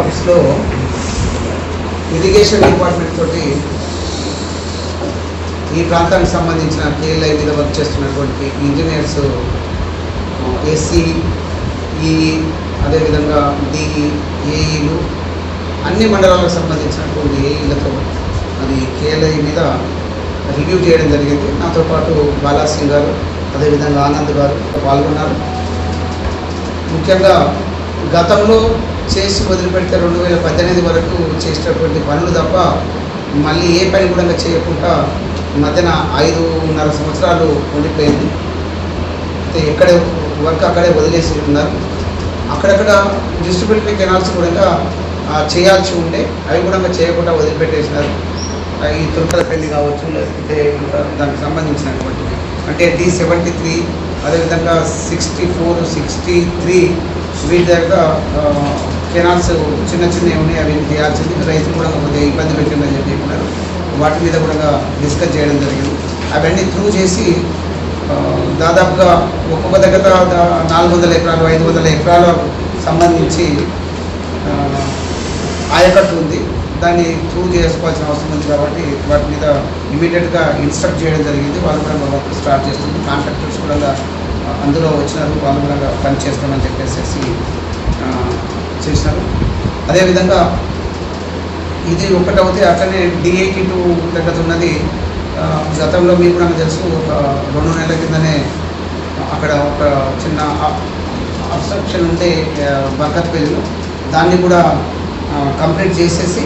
ఆఫీస్లో irrigation department తోటి ఈ ప్రాంతానికి సంబంధించిన కేఎల్ఐ మీద వర్క్ చేస్తున్నటువంటి ఇంజనీర్స్ ఎస్సీ ఈఈ అదేవిధంగా డిఈ ఏఈలు అన్ని మండలాలకు సంబంధించినటువంటి ఏఈలతో అది కేఎల్ఐ మీద రివ్యూ చేయడం జరిగింది. నాతో పాటు బాలాసింగ్ గారు అదేవిధంగా ఆనంద్ గారు పాల్గొన్నారు. ముఖ్యంగా గతంలో చేసి వదిలిపెడితే రెండు వేల పద్దెనిమిది వరకు చేసినటువంటి పనులు తప్ప మళ్ళీ ఏ పని కూడా చేయకుండా మధ్యన ఐదున్నర సంవత్సరాలు ఉండిపోయింది. అయితే ఎక్కడే వర్క్ అక్కడే వదిలేసి ఉన్నారు. అక్కడక్కడ డిస్ట్రిబ్యూటరీ కెనాల్స్ కూడా చేయాల్సి ఉండే అవి కూడా చేయకుండా వదిలిపెట్టేసినారు. ఈ ఈ తుర్కలపల్లి కావచ్చు లేకపోతే దానికి సంబంధించినటువంటి అంటే డి సెవెంటీ త్రీ అదేవిధంగా సిక్స్టీ ఫోర్ సిక్స్టీ త్రీ వీటి దగ్గర కెనాల్స్ చిన్న చిన్నవి ఉన్నాయి అవి తీయాల్సింది. రైతు కూడా కొద్దిగా ఇబ్బంది పెట్టిందని చెప్పి చెప్పినారు వాటి మీద కూడా డిస్కస్ చేయడం జరిగింది. అవన్నీ త్రూ చేసి దాదాపుగా ఒక్కొక్క దగ్గర నాలుగు వందల ఎకరాలు ఐదు వందల ఎకరాల సంబంధించి ఆయకట్టు ఉంది. దాన్ని త్రూ చేసుకోవాల్సిన అవసరం ఉంది కాబట్టి వాటి మీద ఇమీడియట్గా ఇన్స్ట్రక్ట్ చేయడం జరిగింది. వాళ్ళు కూడా వర్క్ స్టార్ట్ చేస్తుంది కాంట్రాక్టర్స్ కూడా అందులో వచ్చినారు. వాళ్ళు కూడా పని చేస్తామని చెప్పేసి చేశారు. అదేవిధంగా ఇది ఒకటవుతే అట్లనే డిఐటి టూ దగ్గర ఉన్నది. గతంలో మీకు కూడా తెలుసు ఒక రెండు నెలల కిందనే అక్కడ ఒక చిన్న అబ్స్ట్రక్షన్ ఉంటే బర్కత్పల్లిలో దాన్ని కూడా కంప్లీట్ చేసేసి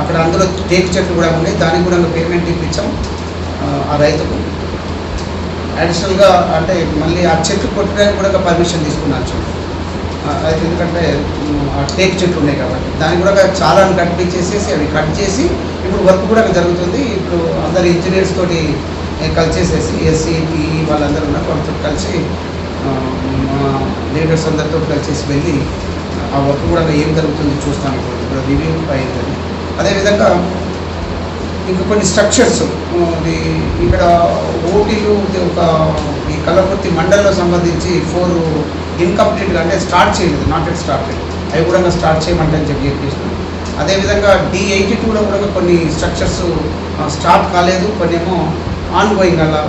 అక్కడ అందులో టేక్ చెట్లు కూడా ఉన్నాయి దానికి కూడా పేమెంట్ ఇప్పించాం ఆ, రైతుకు. అడిషనల్గా అంటే మళ్ళీ ఆ చెట్లు కొట్టడానికి కూడా పర్మిషన్ తీసుకున్నాను అయితే ఎందుకంటే టేక్ చెట్లు ఉన్నాయి కాబట్టి దాన్ని కూడా చాలా కట్టించేసేసి అవి కట్ చేసి ఇప్పుడు వర్క్ కూడా జరుగుతుంది. ఇప్పుడు అందరు ఇంజనీర్స్ తోటి కలిసేసేసి ఎస్సీ e, e వాళ్ళందరూ ఉన్నారు వాళ్ళతో కలిసి మా లీడర్స్ అందరితో కలిసేసి వెళ్ళి ఆ వర్క్ కూడా ఏం జరుగుతుంది చూస్తాను ఇప్పుడు. రివ్యూ అయిందని అదేవిధంగా ఇంకా కొన్ని స్ట్రక్చర్స్ ఇక్కడ ఓటీలు ఒక ఈ కలపర్తి మండలం సంబంధించి ఫోర్ ఇన్కంప్లీట్గా అంటే స్టార్ట్ చేయలేదు నాట్ ఎట్ స్టార్ట్ అవి కూడా స్టార్ట్ చేయమంటే అని చెప్పి చెప్పేసిన అదేవిధంగా డి ఎయిటీ టూలో కూడా కొన్ని స్ట్రక్చర్స్ స్టార్ట్ కాలేదు కొన్ని ఏమో ఆన్ గోయింగ్ అలా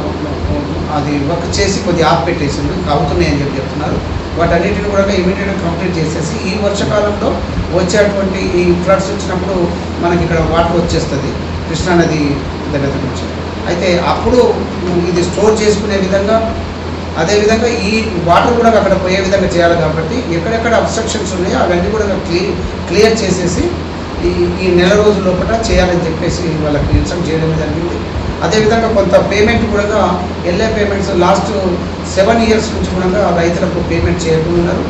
అది వర్క్ చేసి కొద్దిగా ఆఫ్ పెట్టేసింది ఇంకా అవుతున్నాయి అని చెప్పి చెప్తున్నారు. వాటన్నిటిని కూడా ఇమీడియట్గా కంప్లీట్ చేసేసి ఈ వర్షకాలంలో వచ్చేటువంటి ఈ ఫ్లడ్స్ వచ్చినప్పుడు మనకి ఇక్కడ వాటర్ వచ్చేస్తుంది కృష్ణానది దగ్గర నుంచి. అయితే అప్పుడు ఇది స్టోర్ చేసుకునే విధంగా అదేవిధంగా ఈ వాటర్ కూడా అక్కడ పోయే విధంగా చేయాలి కాబట్టి ఎక్కడెక్కడ అబ్స్ట్రక్షన్స్ ఉన్నాయో అవన్నీ కూడా క్లియర్ క్లియర్ చేసేసి ఈ ఈ నెల రోజుల లోపల చేయాలని చెప్పేసి వాళ్ళకి ఇన్స్ట్రక్ట్ చేయడం జరిగింది. అదేవిధంగా కొంత పేమెంట్ కూడా LA payments last seven years నుంచి కూడా రైతులకు పేమెంట్ చేయకున్నారు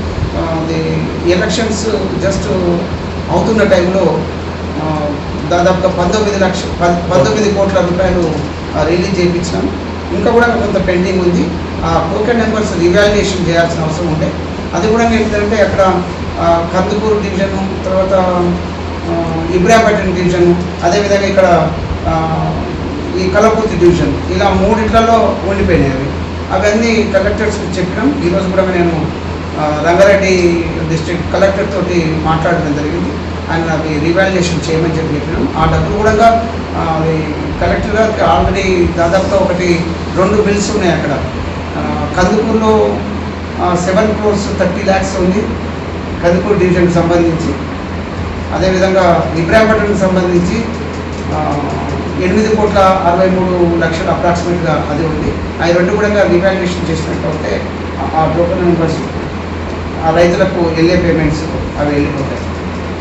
అది ఎలక్షన్స్ జస్ట్ అవుతున్న టైంలో దాదాపుగా పంతొమ్మిది లక్ష పంతొమ్మిది కోట్ల రూపాయలు రిలీజ్ చేయించినాం. ఇంకా కూడా కొంత పెండింగ్ ఉంది. ఆ టోకెన్ నెంబర్స్ రివాల్యుయేషన్ చేయాల్సిన అవసరం ఉండే. అది కూడా ఏంటంటే అక్కడ కందుకూరు డివిజన్ తర్వాత ఆ, డివిజన్ అదేవిధంగా ఇక్కడ ఈ కలపూర్తి డివిజన్ ఇలా మూడిట్లలో ఉండిపోయినాయి అవి. అవన్నీ కలెక్టర్స్ చెప్పినాం. ఈరోజు కూడా నేను రంగారెడ్డి డిస్ట్రిక్ట్ కలెక్టర్ తోటి మాట్లాడడం జరిగింది. ఆయన అవి రివాల్యుయేషన్ చేయమని చెప్పి చెప్పినాం. ఆ డబ్బులు కూడా అది కలెక్టర్ గారికి ఆల్రెడీ దాదాపుగా ఒకటి రెండు బిల్స్ ఉన్నాయి అక్కడ. కందుకూరులో సెవెన్ క్రోర్స్ థర్టీ ల్యాక్స్ ఉంది. కందుకూరు డివిజన్కి సంబంధించి. అదేవిధంగా ఇబ్రాహీంపట్నంకి సంబంధించి ఎనిమిది కోట్ల అరవై మూడు లక్షలు అప్రాక్సిమేట్గా అది ఉంది. అవి రెండు కూడా రివాల్యుయేషన్ చేసినట్టు ఉంటే ఆ- టోకన్ నెంబర్స్ ఆ రైతులకు వెళ్ళే పేమెంట్స్ అవి వెళ్ళిపోతాయి.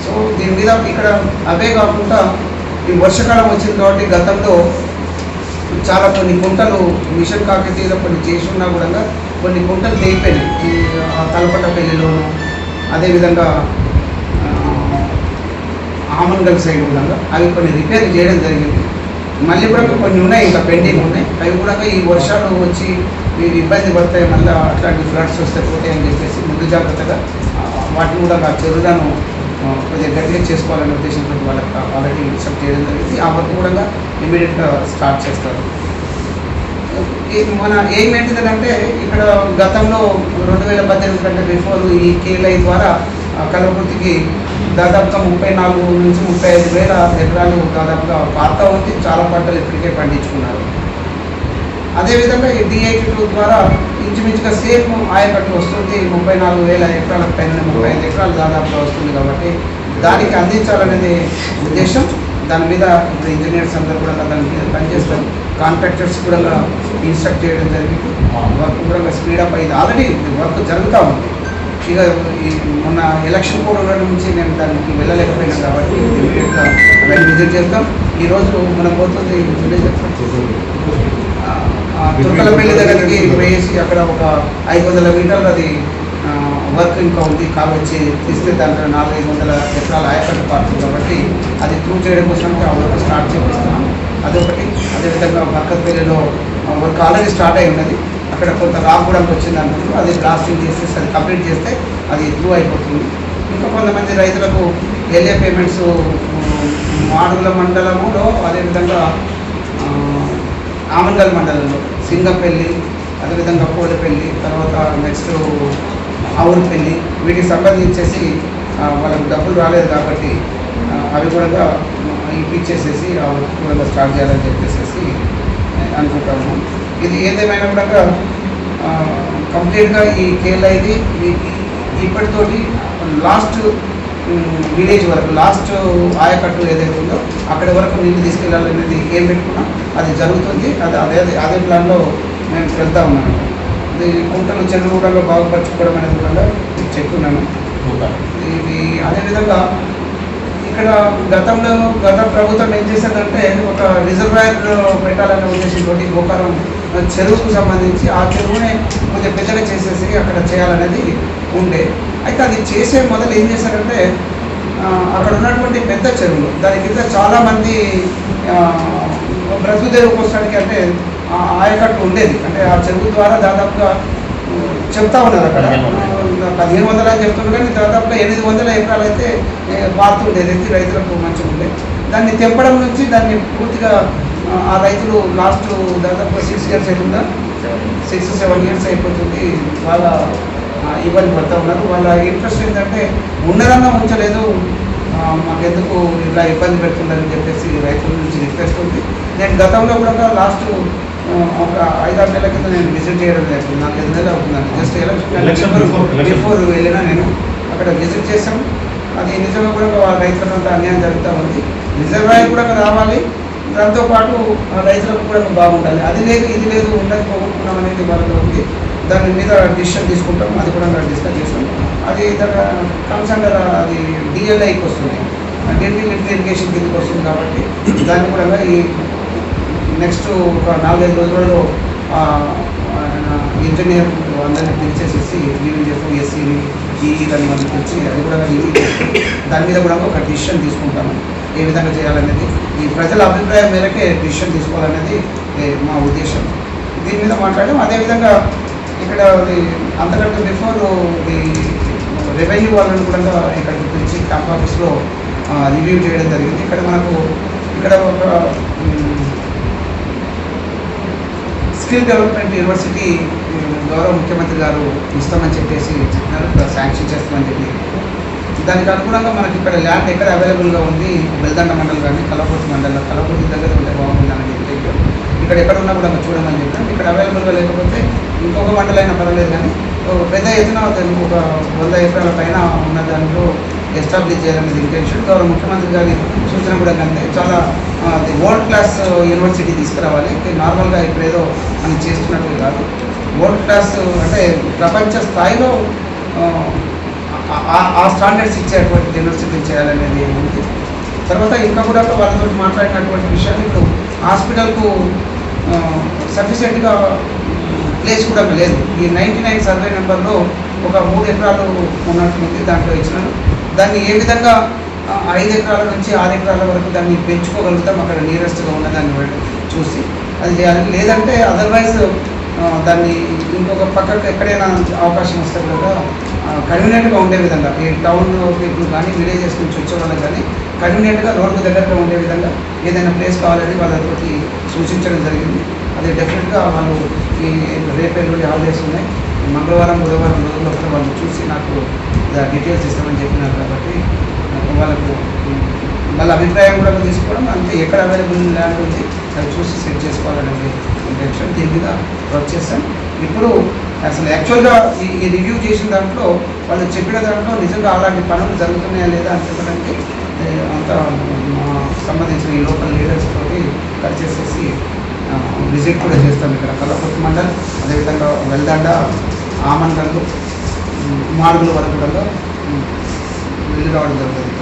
సో దీని మీద ఇక్కడ అవే కాకుండా ఈ వర్షాకాలం వచ్చింది కాబట్టి గతంలో చాలా కొన్ని కుంటలు మిషన్ కాకతీయలో కొన్ని చేసి ఉన్నా కూడా కొన్ని కుంటలు తెగిపోయినాయి ఈ తలపట్ట పెళ్ళిలోను అదేవిధంగా ఆ, ఆమన్గల్ సైడ్ కూడా అవి కొన్ని రిపేర్ చేయడం జరిగింది. మళ్ళీ కూడా కొన్ని ఉన్నాయి ఇంకా పెండింగ్ ఉన్నాయి. అవి కూడా ఈ వర్షాలు వచ్చి మీరు ఇబ్బంది పడతాయి మళ్ళీ అట్లాంటి ఫ్లడ్స్ వస్తే పోతాయి అని చెప్పేసి ముందు జాగ్రత్తగా వాటిని కూడా చెరువులను కొంచెం గట్టిగా చేసుకోవాలనే ఉద్దేశంతో వాళ్ళకి ఆల్రెడీ ఇన్స్ట్రక్ట్ చేయడం జరిగింది. ఆ వర్క్ కూడా ఇమీడియట్గా స్టార్ట్ చేస్తారు. మన ఏం ఏంటిదంటే ఇక్కడ గతంలో రెండు వేల పద్దెనిమిది కంటే బిఫోర్ ఈ కేఎల్ఐ ద్వారా ఆ, కలవృత్తికి దాదాపుగా ముప్పై నాలుగు నుంచి ముప్పై ఐదు వేల ఎకరాలు దాదాపుగా పాత ఉంది. చాలా పంటలు ఇప్పటికే పండించుకున్నారు. అదేవిధంగా ఈ డిఐటి ద్వారా ఇంచుమించుగా సేమ్ ఆయకట్టు వస్తుంది. ముప్పై నాలుగు వేల ఎకరాల పైన ముప్పై ఐదు ఎకరాలు దాదాపుగా వస్తుంది కాబట్టి దానికి అందించాలనేది ఉద్దేశం. దాని మీద ఇప్పుడు ఇంజనీర్స్ అందరూ కూడా దాని మీద పనిచేస్తాం కాంట్రాక్టర్స్ కూడా ఇన్స్ట్రక్ట్ చేయడం జరిగింది. వర్క్ కూడా స్పీడప్ అయింది. ఆల్రెడీ వర్క్ జరుగుతూ ఉంది. ఇక ఈ మొన్న ఎలక్షన్ కోడ్ నుంచి నేను దానికి వెళ్ళలేకపోయినా కాబట్టి అవన్నీ విజిట్ చేస్తాం ఈరోజు మనం పోతుంది. విలేజ్ తుర్కలపల్లి దగ్గరికి పోయేసి అక్కడ ఒక ఐదు వందల మీటర్లు అది వర్క్ ఇంకా ఉంది కావచ్చి తీస్తే దాంట్లో నాలుగైదు వందల ఎకరాల ఆయకట్టు పారుతుంది కాబట్టి అది ప్రూవ్ చేయడం కోసం అవి స్టార్ట్ చేపిస్తున్నాం అదొకటి. అదేవిధంగా బక్కపల్లిలో వర్క్ ఆల్రెడీ స్టార్ట్ అయి ఉన్నది. అక్కడ కొంత రాక్ కూడా వచ్చింది అంటున్నారు అది బ్లాస్టింగ్ చేసేసి అది కంప్లీట్ చేస్తే అది ప్రూవ్ అయిపోతుంది. ఇంకా కొంతమంది రైతులకు ఎల్ఏ పేమెంట్స్ మాడుగుల మండలములో అదేవిధంగా ఆమంగల్ మండలంలో. సింగపల్లి అదేవిధంగా కోడిపల్లి తర్వాత నెక్స్ట్ ఆవులపల్లి వీటికి సంబంధించేసి వాళ్ళకి డబ్బులు రాలేదు కాబట్టి అవి కూడా ఇప్పించేసేసి ఆ కూడా స్టార్ట్ చేయాలని చెప్పేసి అనుకుంటాము. ఇది ఏదేమైనా కూడా కంప్లీట్గా ఈ కేల్ ఇది ఇప్పటితోటి లాస్ట్ విలేజ్ వరకు లాస్ట్ ఆయకట్టు ఏదైతే ఉందో అక్కడి వరకు నీళ్ళు తీసుకెళ్ళాలనేది ఏం పెట్టుకున్నాం అది జరుగుతుంది. అది అదే అదే ప్లాన్లో నేను వెళ్తా ఉన్నాను ఇది కుంటలు చెరువులలో బాగుపరచుకోవడం అనేది కూడా చెప్తున్నాను ఇది అదేవిధంగా ఇక్కడ గతంలో గత ప్రభుత్వం ఏం చేసేదంటే ఒక రిజర్వాయర్ పెట్టాలనే ఉద్దేశంతో గోకారం చెరువుకు సంబంధించి ఆ చెరువునే కొంచెం పెద్దగా చేసేసి అక్కడ చేయాలనేది ఉండే. అయితే అది చేసే మొదలు ఏం చేశారంటే అక్కడ ఉన్నటువంటి పెద్ద చెరువులు దాని కింద చాలామంది బ్రతుకుదేరు కోసానికి అంటే ఆయకట్టు ఉండేది. అంటే ఆ చెరువు ద్వారా దాదాపుగా చెప్తా ఉన్నారు అక్కడ. పదిహేను వందల. అని చెప్తున్నారు కానీ దాదాపుగా ఎనిమిది వందల ఎకరాలు అయితే ఎత్తి రైతులకు మంచిగా ఉండే. దాన్ని తెంపడం నుంచి దాన్ని పూర్తిగా ఆ, ఆ రైతులు లాస్ట్ దాదాపుగా సిక్స్ ఇయర్స్ అవుతుందా సిక్స్ సెవెన్ ఇయర్స్ అయిపోతుంది. వాళ్ళ ఇబ్బంది పడుతూ ఉన్నారు. వాళ్ళ ఇంట్రెస్ట్ ఏంటంటే ఉన్నదన్నా ఉంచలేదు. మాకెందుకు ఇలా ఇబ్బంది పెడుతున్నారని చెప్పేసి రైతుల నుంచి రిక్వెస్ట్ ఉంది. నేను గతంలో కూడా లాస్ట్ ఒక ఐదారు నెలల కింద నేను విజిట్ చేయడం జరిగింది. నాకు ఎనిమిది నెలలు అవుతుందండి జస్ట్ ఎలక్షన్. బిఫోర్ వెళ్ళినా నేను. అక్కడ విజిట్ చేశాం. అది నిజంగా కూడా వాళ్ళ రైతులకు అంత అన్యాయం జరుగుతూ ఉంది. రిజర్వాయర్ కూడా రావాలి. దాంతోపాటు ఆ రైతులకు కూడా బాగుండాలి. అది లేదు ఇది లేదు ఉండదు పోగొట్టుకున్నాం అనేది వాళ్ళలో ఉంది దాని మీద డిసిషన్ తీసుకుంటాం అది కూడా డిస్కస్ చేస్తాం. అది కమ్స్ అండర్ అది డిఎల్ఐకి వస్తుంది. డెంటల్ ఇరిగేషన్ కిందకి వస్తుంది కాబట్టి దాన్ని కూడా ఈ నెక్స్ట్ ఒక నాలుగైదు రోజులలో ఇంజనీర్ అందరినీ పిలిచేసేసి రివ్యూ చేస్తాం ఎస్సీని ఈ దాన్ని మనం అది కూడా దాని మీద కూడా ఒక డిసిషన్ తీసుకుంటాము. ఏ విధంగా చేయాలనేది ఈ ప్రజల అభిప్రాయం మేరకే డిసిషన్ తీసుకోవాలనేది మా ఉద్దేశం. దీని మీద మాట్లాడడం అదేవిధంగా ఇక్కడ అంతకంటే బిఫోర్ ది రెవెన్యూ వాళ్ళని కూడా ఇక్కడికి పిలిచి క్యాంప్ ఆఫీస్లో రివ్యూ చేయడం జరిగింది. ఇక్కడ మనకు ఇక్కడ ఒక స్కిల్ డెవలప్మెంట్ యూనివర్సిటీ గౌరవ ముఖ్యమంత్రి గారు ఇస్తామని చెప్పేసి చెప్పినారు. శాంక్షన్ చేస్తామని చెప్పి దానికి అనుగుణంగా మనకి ఇక్కడ ల్యాండ్ ఎక్కడ అవైలబుల్గా ఉంది? బెల్దండ మండలం కానీ కలపూర్తి మండలం కలపూర్తి దగ్గర ఉంటే బాగుంటుందని చెప్పి ఇక్కడ ఎక్కడ ఉన్నా కూడా మనం చూడమని చెప్పాం ఇక్కడ అవైలబుల్గా లేకపోతే ఇంకొక మండలైనా పర్వాలేదు కానీ పెద్ద ఎత్తున ఒక వంద ఎకరాల పైన ఉన్న దాంట్లో ఎస్టాబ్లిష్ చేయాలనేది ఇంటెన్షన్ గౌరవ ముఖ్యమంత్రి గారి సూచన కూడా కంటే చాలా వరల్డ్ క్లాస్ యూనివర్సిటీ తీసుకురావాలి. నార్మల్గా ఇప్పుడు ఏదో మనం చేస్తున్నట్టు కాదు. వరల్డ్ క్లాస్ అంటే ప్రపంచ స్థాయిలో ఆ, స్టాండర్డ్స్ ఇచ్చేటువంటి యూనివర్సిటీ చేయాలనేది ఉంది. తర్వాత ఇంకా కూడా వాళ్ళతో మాట్లాడినటువంటి విషయాలు ఇప్పుడు హాస్పిటల్కు సఫిషియెంట్గా ప్లేస్ కూడా లేదు. ఈ నైంటీ నైన్ సర్వే నెంబర్లో ఒక మూడు ఎకరాలు ఉన్నట్టుంది దాంట్లో ఇచ్చినాను దాన్ని ఏ విధంగా ఐదు ఎకరాల నుంచి ఆరు ఎకరాల వరకు దాన్ని పెంచుకోగలుగుతాం? అక్కడ నియరెస్ట్గా ఉన్న దాన్ని బట్టి చూసి అది చేయాలి లేదంటే అదర్వైజ్ దాన్ని ఇంకొక పక్కకు ఎక్కడైనా అవకాశం వస్తే కూడా కన్వీనియంట్గా ఉండే విధంగా ఈ టౌన్ పీపుల్ కానీ విలేజెస్ నుంచి వచ్చే వాళ్ళకి కానీ కన్వీనియంట్గా రోడ్డు దగ్గరగా ఉండే విధంగా ఏదైనా ప్లేస్ కావాలని వాళ్ళకి సూచించడం జరిగింది. అది డెఫినెట్గా వాళ్ళు ఈ రేపు ఎల్లుండి హాలిడేస్ ఉన్నాయి. మంగళవారం బుధవారం రోజుల్లో వాళ్ళు చూసి నాకు డీటెయిల్స్ ఇస్తామని చెప్పినారు కాబట్టి వాళ్ళకు వాళ్ళ అభిప్రాయం కూడా తీసుకోవడం అంతే ఎక్కడ అవైలబుల్ ల్యాండ్ ఉంది అది చూసి సెట్ చేసుకోవాలనేది ఇంటెన్షన్ దీని మీద వర్క్ చేస్తాం. ఇప్పుడు అసలు యాక్చువల్గా ఈ ఈ రివ్యూ చేసిన దాంట్లో వాళ్ళు చెప్పిన దాంట్లో నిజంగా అలాంటి పనులు జరుగుతున్నాయా లేదా అని చెప్పడానికి అంత మా సంబంధించిన ఈ లోకల్ లీడర్స్ తోటి కట్ చేసేసి విజిట్ కూడా చేస్తాం ఇక్కడ. కలపతి మండల్ అదేవిధంగా వెల్దండ ఆమండలు మార్గుల వరకు కూడా వెళ్ళి రావడం జరుగుతుంది.